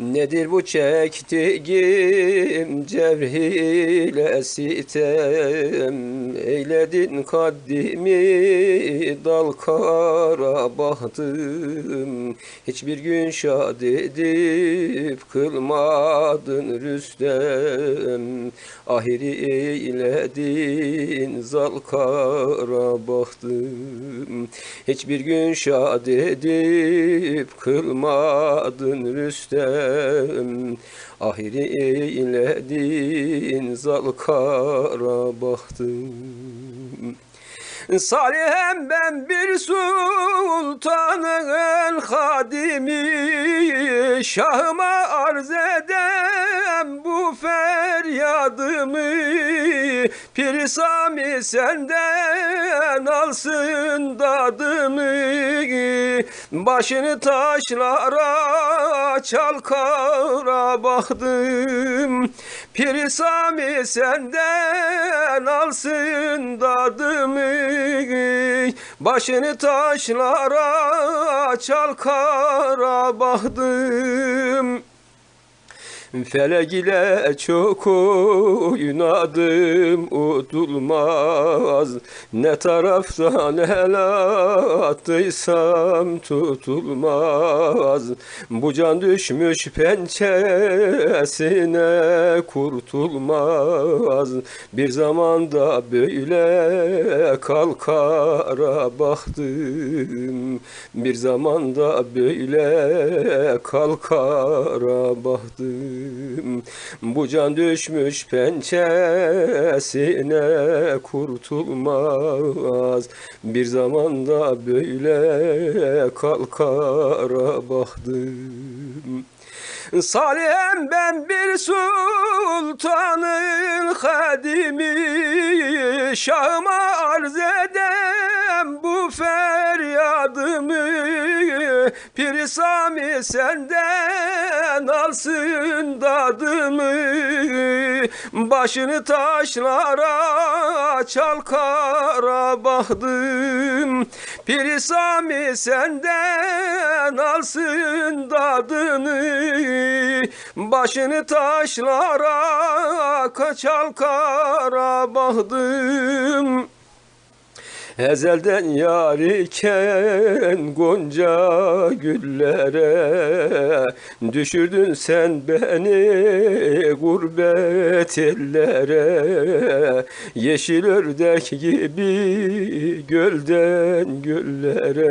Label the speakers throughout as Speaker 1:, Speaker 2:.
Speaker 1: Nedir bu çektiğim cevhile sitem Eyledin kaddimi dal kara bahtım. Hiçbir gün şad edip kılmadın Rüstem. Ahiri eyledin zal kara bahtım. Hiçbir gün şad edip kılmadın Rüstem Ahiri eyledin zal kara bahtım Salihem ben bir sultanın hadimi Şahıma arz edem bu feryadımı Pir Sami senden alsın dadımı. Başını taşlara çalkara baktım Pir Sami senden alsın dadımı. Başını taşlara çalkara baktım Felek ile çok oynadım utulmaz Ne taraftan el attıysam tutulmaz. Bu can düşmüş pençesine kurtulmaz. Bir zamanda böyle kalkara baktım. Bir zamanda böyle kalkara baktım Bu can düşmüş pençesine kurtulmaz. Bir zamanda böyle kalkara baktım Salih'im ben bir sultanın hadimi Şahıma arz edem bu feryadımı Pir Sami senden alsın dadımı. Başını taşlara çalkara baktım Pir Sami senden alsın dadını Başını taşlara kaçal kara baktım Ezelden yar iken gonca güllere Düşürdün sen beni gurbet ellere. Yeşil ördek gibi gölden güllere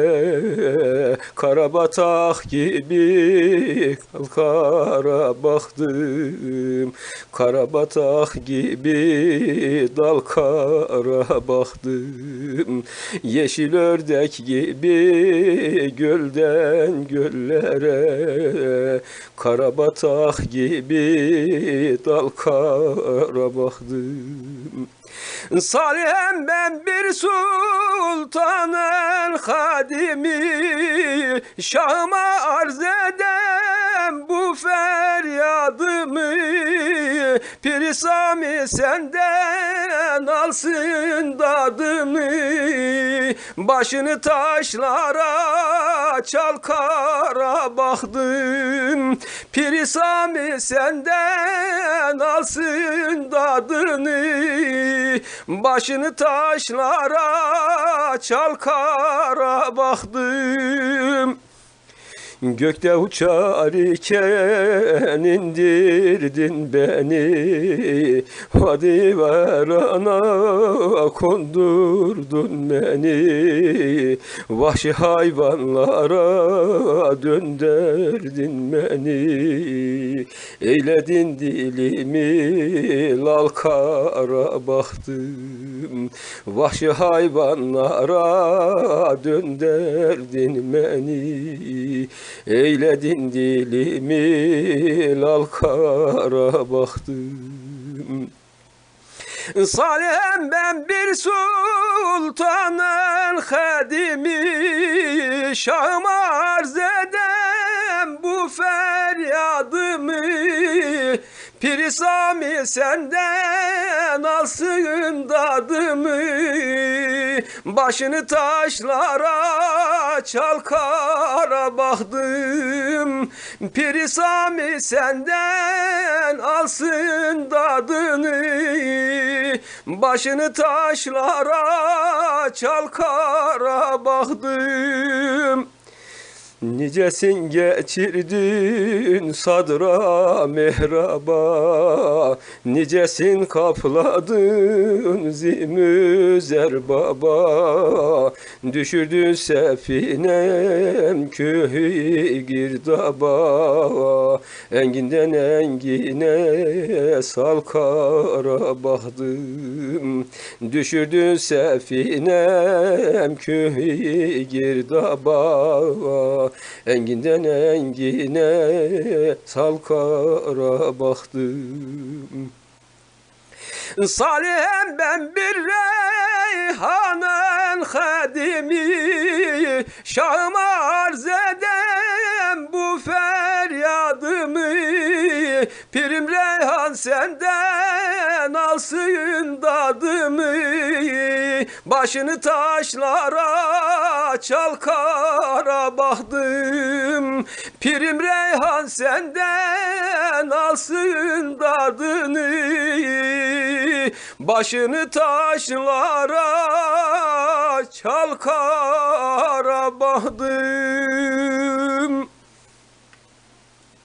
Speaker 1: Karabatak gibi kara baktım. Karabatak gibi dal kara baktım Yeşil ördek gibi gölden göllere Karabatak gibi dal kara Salih'im ben bir sultanın hadimi. Şahıma arz edem bu feryadımı. Pir Sami senden alsın dadımı Başını taşlara çalkara baktım Pir Sami senden alsın dadını. Başını taşlara çalkara baktım Gökte uçar iken indirdin beni. Hadi ver ana kondurdun beni. Vahşi hayvanlara dönderdin beni Eyledin dilimi lal kara baktım Vahşi hayvanlara dönderdin beni. Eyledin dilimi lal kara baktım Salih'im ben bir sultanın hadimi Şahıma arz edem bu feryadımı Piri Sami senden alsın dadımı. Başını taşlara çalkara baktım Piri Sami senden alsın dadını. Başını taşlara çalkara baktım Nicesin geçirdin sadra mehraba. Nicesin kapladın zimüzer baba Düşürdün sefinem köhü girdaba. Enginden engine salkara baktım. Düşürdün sefinem köhü girdaba Enginden engine salkara baktım Salih'em ben bir reyhanın hadimi Şahıma arz edem bu feryadımı. Pirim Reyhan senden alsın dadımı Başını taşlara çalkara baktım Pirim Reyhan senden alsın dadını Başını taşlara çalkara baktım